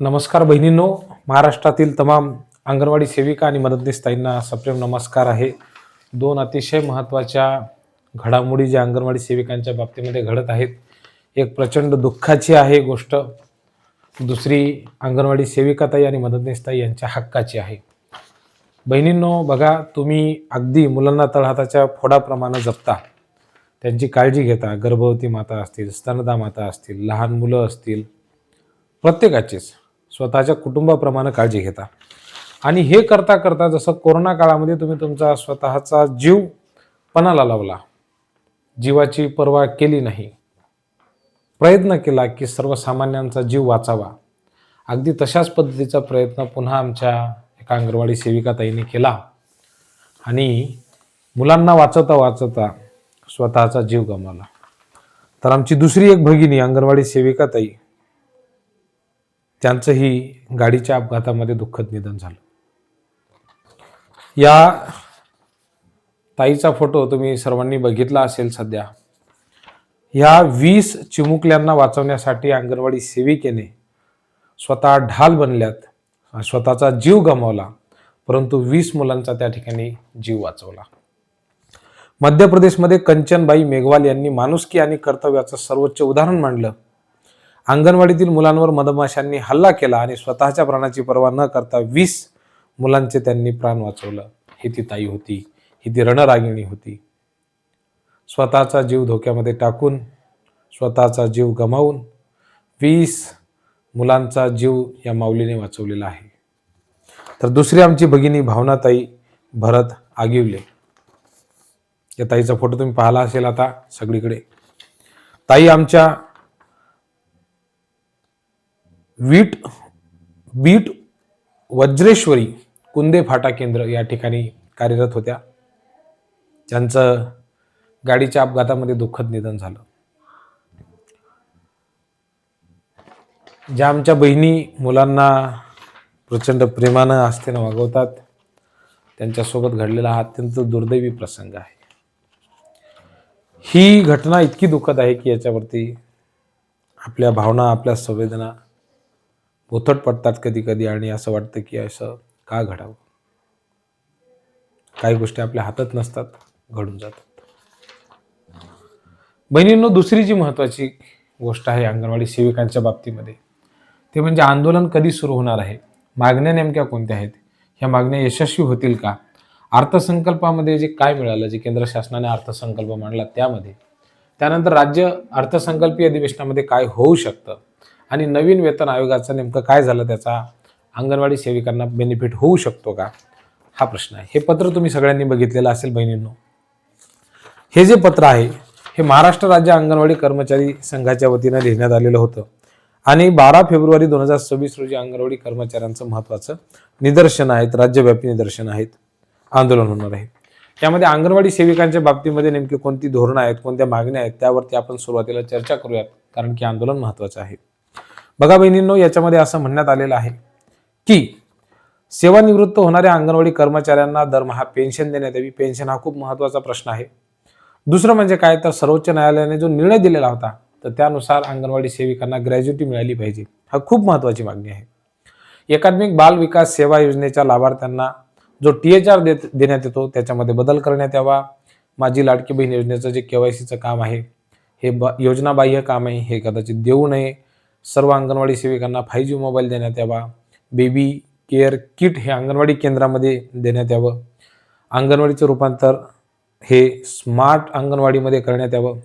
नमस्कार बहिणींनो महाराष्ट्रातील तमाम अंगणवाडी सेविका आणि मदतनीस ताईंना सप्रेम नमस्कार आहे. दोन अतिशय महत्त्वाच्या घडामोडी ज्या अंगणवाडी सेविकांच्या बाबतीमध्ये घडत आहेत. एक प्रचंड दुःखाची आहे गोष्ट दुसरी अंगणवाडी सेविकाताई आणि मदतनीसताई यांच्या हक्काची आहे. बहिणींनो बघा तुम्ही अगदी मुलांना तळहाताच्या फोडाप्रमाणे जपता. त्यांची काळजी घेता. गर्भवती माता असतील स्तनदा माता असतील लहान मुलं असतील प्रत्येकाचेच. स्वतःच्या कुटुंबाप्रमाणे काळजी घेता. आणि हे करता करता जसं कोरोना काळामध्ये तुम्ही तुमचा स्वतःचा जीव पणाला लावला. जीवाची पर्वा केली नाही. प्रयत्न केला की सर्वसामान्यांचा जीव वाचावा. अगदी तशाच पद्धतीचा प्रयत्न पुन्हा आमच्या एका अंगणवाडी सेविकाताईने केला. आणि मुलांना वाचवता वाचवता स्वतःचा जीव गमावला. तर आमची दुसरी एक भगिनी अंगणवाडी सेविकाताई त्यांचंही गाडीच्या अपघातामध्ये दुःखद निधन झालं. या ताईचा फोटो तुम्ही सर्वांनी बघितला असेल सध्या. ह्या वीस चिमुकल्यांना वाचवण्यासाठी अंगणवाडी सेविकेने स्वतः ढाल बनल्यात स्वतःचा जीव गमावला परंतु वीस मुलांचा त्या ठिकाणी जीव वाचवला. मध्य प्रदेशमध्ये कंचनबाई मेघवाल यांनी माणुसकी आणि कर्तव्याचं सर्वोच्च उदाहरण मांडलं. अंगणवाडीतील मुलांवर मधमाशांनी हल्ला केला आणि स्वतःच्या प्राणाची पर्वा न करता वीस मुलांचे त्यांनी प्राण वाचवलं. ही ती ताई होती. ही ती रणरागिणी होती. स्वतःचा जीव धोक्यामध्ये टाकून स्वतःचा जीव गमावून वीस मुलांचा जीव या माऊलीने वाचवलेला आहे. तर दुसरी आमची भगिनी भावनाताई भरत आगिवले. या ताईचा फोटो तुम्ही पाहिला असेल आता सगळीकडे. ताई आमच्या वीट बीट वज्रेश्वरी कुंदे फाटा केंद्र या ठिकाणी कार्यरत होत्या. ज्यांचं गाडीच्या अपघातामध्ये दुःखद निधन झालं. ज्या आमच्या बहिणी मुलांना प्रचंड प्रेमानं आस्थेनं वागवतात त्यांच्यासोबत घडलेला हा अत्यंत दुर्दैवी प्रसंग आहे. ही घटना इतकी दुःखद आहे की याच्यावरती आपल्या भावना आपल्या संवेदना बोथट पडतात कधी कधी आणि असं वाटतं की असं का घडावं? काही गोष्टी आपल्या हातात नसतात घडून जातात. बहिणींनो दुसरी जी महत्त्वाची गोष्ट आहे अंगणवाडी सेविकांच्या बाबतीमध्ये ते म्हणजे आंदोलन कधी सुरू होणार आहे? मागण्या नेमक्या कोणत्या आहेत? ह्या मागण्या यशस्वी होतील का? अर्थसंकल्पामध्ये जे काय मिळालं जे केंद्र शासनाने अर्थसंकल्प मांडला त्यामध्ये त्यानंतर राज्य अर्थसंकल्पीय अधिवेशनामध्ये काय होऊ शकतं? आणि नवीन वेतन आयोगाचं नेमकं काय झालं त्याचा अंगणवाडी सेविकांना बेनिफिट होऊ शकतो का? हा प्रश्न आहे. हे पत्र तुम्ही सगळ्यांनी बघितलेलं असेल बहिणींनो. हे जे पत्र आहे हे महाराष्ट्र राज्य अंगणवाडी कर्मचारी संघाच्या वतीनं लिहिण्यात आलेलं होतं. आणि बारा फेब्रुवारी दोन हजार सव्वीस रोजी अंगणवाडी कर्मचाऱ्यांचं महत्त्वाचं निदर्शन आहेत राज्यव्यापी निदर्शन आहेत आंदोलन होणार आहे. त्यामध्ये अंगणवाडी सेविकांच्या बाबतीमध्ये नेमकी कोणती धोरणं आहेत कोणत्या मागण्या आहेत त्यावरती आपण सुरुवातीला चर्चा करूयात कारण की आंदोलन महत्त्वाचं आहे. बघा बहिणींनो याच्यामध्ये असं म्हणण्यात आलेलं आहे की सेवानिवृत्त होणाऱ्या अंगणवाडी कर्मचाऱ्यांना दरमहा पेन्शन देण्यात यावी. पेन्शन हा खूप महत्त्वाचा प्रश्न आहे. दुसरं म्हणजे काय? तर सर्वोच्च न्यायालयाने जो निर्णय दिलेला होता तर त्यानुसार अंगणवाडी सेविकांना ग्रॅज्युटी मिळाली पाहिजे. हा खूप महत्त्वाची मागणी आहे. एकात्मिक बाल विकास सेवा योजनेच्या लाभार्थ्यांना जो टी एच आर देत देण्यात येतो त्याच्यामध्ये बदल करण्यात यावा. माझी लाडकी बहीण योजनेचं जे के वाय सीचं काम आहे हे ब योजनाबाह्य काम आहे हे कदाचित देऊ नये. सर्व अंगणवाडी सेविकांना फाय जी मोबाईल देण्यात यावा. बेबी केअर किट हे अंगणवाडी केंद्रामध्ये देण्यात यावं. अंगणवाडीचं रूपांतर हे स्मार्ट अंगणवाडीमध्ये करण्यात यावं.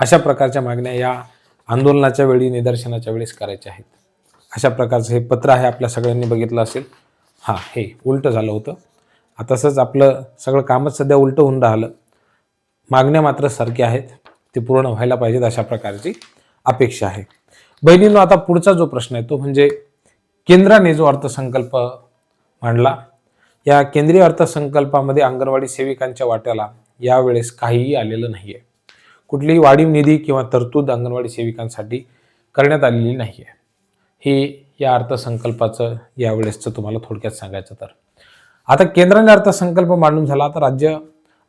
अशा प्रकारच्या मागण्या या आंदोलनाच्या वेळी निदर्शनाच्या वेळेस करायच्या आहेत. अशा प्रकारचं हे पत्र आहे आपल्या सगळ्यांनी बघितलं असेल. हां हे उलटं झालं होतं. आता तसंच आपलं सगळं कामच सध्या उलटं होऊन राहिलं. मागण्या मात्र सारख्या आहेत. ते पूर्ण व्हायला पाहिजेत अशा प्रकारची अपेक्षा आहे. बहिणींनो आता पुढचा जो प्रश्न आहे तो म्हणजे केंद्राने जो अर्थसंकल्प मांडला या केंद्रीय अर्थसंकल्पामध्ये अंगणवाडी सेविकांच्या वाट्याला यावेळेस काहीही आलेलं नाही आहे कुठलीही वाढीव निधी किंवा तरतूद अंगणवाडी सेविकांसाठी करण्यात आलेली नाही आहे हे या अर्थसंकल्पाचं यावेळेसचं तुम्हाला थोडक्यात सांगायचं तर. आता केंद्राने अर्थसंकल्प मांडून झाला आता राज्य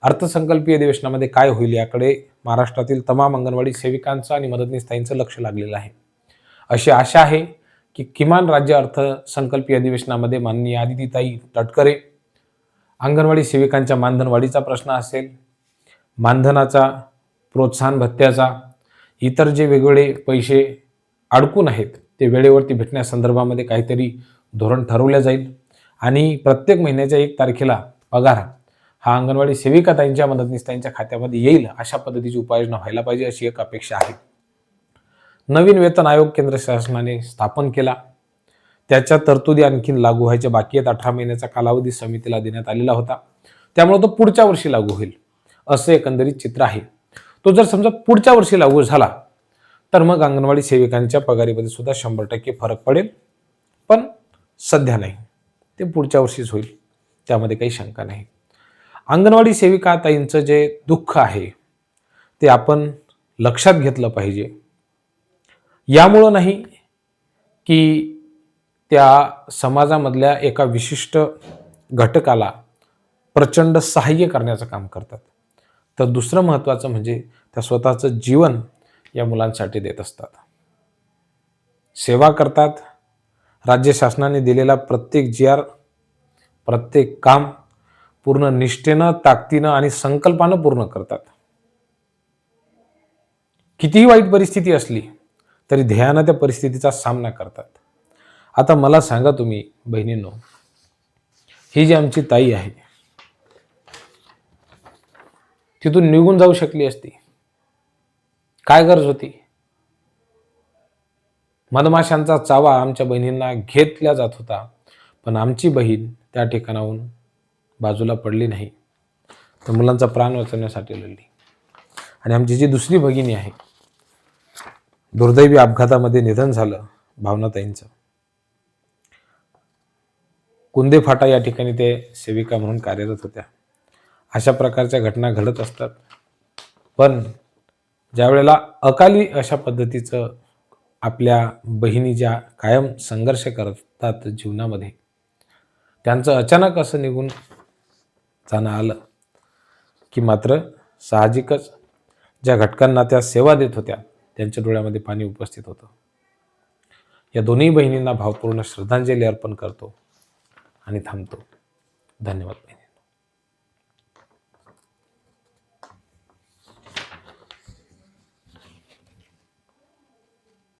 अर्थसंकल्पीय अधिवेशनामध्ये काय होईल याकडे महाराष्ट्रातील तमाम अंगणवाडी सेविकांचं आणि मदतनीस ताईंचं लक्ष लागलेलं आहे. अशी आशा आहे की किमान राज्य अर्थसंकल्पीय अधिवेशनामध्ये माननीय आदितीताई तटकरे अंगणवाडी सेविकांच्या मानधनवाढीचा प्रश्न असेल मानधनाचा प्रोत्साहन भत्त्याचा इतर जे वेगवेगळे पैसे अडकून आहेत ते वेळेवरती भेटण्यासंदर्भामध्ये काहीतरी धोरण ठरवलं जाईल. आणि प्रत्येक महिन्याच्या एक तारखेला पगार हा अंगणवाडी सेविका त्यांच्या मदतनीस त्यांच्या खात्यामध्ये येईल अशा पद्धतीची उपाययोजना व्हायला पाहिजे अशी एक अपेक्षा आहे. नवीन वेतन आयोग केंद्र शासनाने स्थापन केला. त्याच्या तरतुदी आणखीन लागू व्हायच्या बाकी आहेत. अठरा महिन्याचा कालावधी समितीला देण्यात आलेला होता. त्यामुळे तो पुढच्या वर्षी लागू होईल असं एकंदरीत चित्र आहे. तो जर समजा पुढच्या वर्षी लागू झाला तर मग अंगणवाडी सेविकांच्या पगारीमध्ये सुद्धा शंभर टक्के फरक पडेल. पण सध्या नाही. ते पुढच्या वर्षीच होईल त्यामध्ये काही शंका नाही. अंगणवाडी सेविका ताईंचं जे दुःख आहे ते आपण लक्षात घेतलं पाहिजे. यामुळं नाही की त्या समाजामधल्या एका विशिष्ट घटकाला प्रचंड सहाय्य करण्याचं काम करतात. तर दुसरं महत्त्वाचं म्हणजे त्या स्वतःचं जीवन या मुलांसाठी देत असतात. सेवा करतात. राज्य शासनाने दिलेला प्रत्येक जी आर प्रत्येक काम पूर्ण निष्ठेनं ताकदीनं आणि संकल्पानं पूर्ण करतात. कितीही वाईट परिस्थिती असली तरी ध्येयानं त्या परिस्थितीचा सामना करतात. आता मला सांगा तुम्ही बहिणींनो ही जी आमची ताई आहे तिथून निघून जाऊ शकली असती. काय गरज होती? मधमाशांचा चावा आमच्या बहिणींना घेतला जात होता पण आमची बहीण त्या ठिकाणाहून बाजूला पडली नाही. तर मुलांचा प्राण वाचवण्यासाठी लढली. आणि आमची जी दुसरी भगिनी आहे दुर्दैवी अपघातामध्ये निधन झालं भावनाताईंचं. कुंदे फाटा या ठिकाणी ते सेविका म्हणून कार्यरत होत्या. अशा प्रकारच्या घटना घडत असतात. पण ज्या वेळेला अकाली अशा पद्धतीचं आपल्या बहिणी ज्या कायम संघर्ष करतात जीवनामध्ये त्यांचं अचानक असं निघून जाणं आलं की मात्र साहजिकच ज्या घटकांना त्या सेवा देत होत्या त्यांच्या डोळ्यामध्ये पाणी उपस्थित होतं. या दोन्ही बहिणींना भावपूर्ण श्रद्धांजली अर्पण करतो आणि थांबतो. धन्यवाद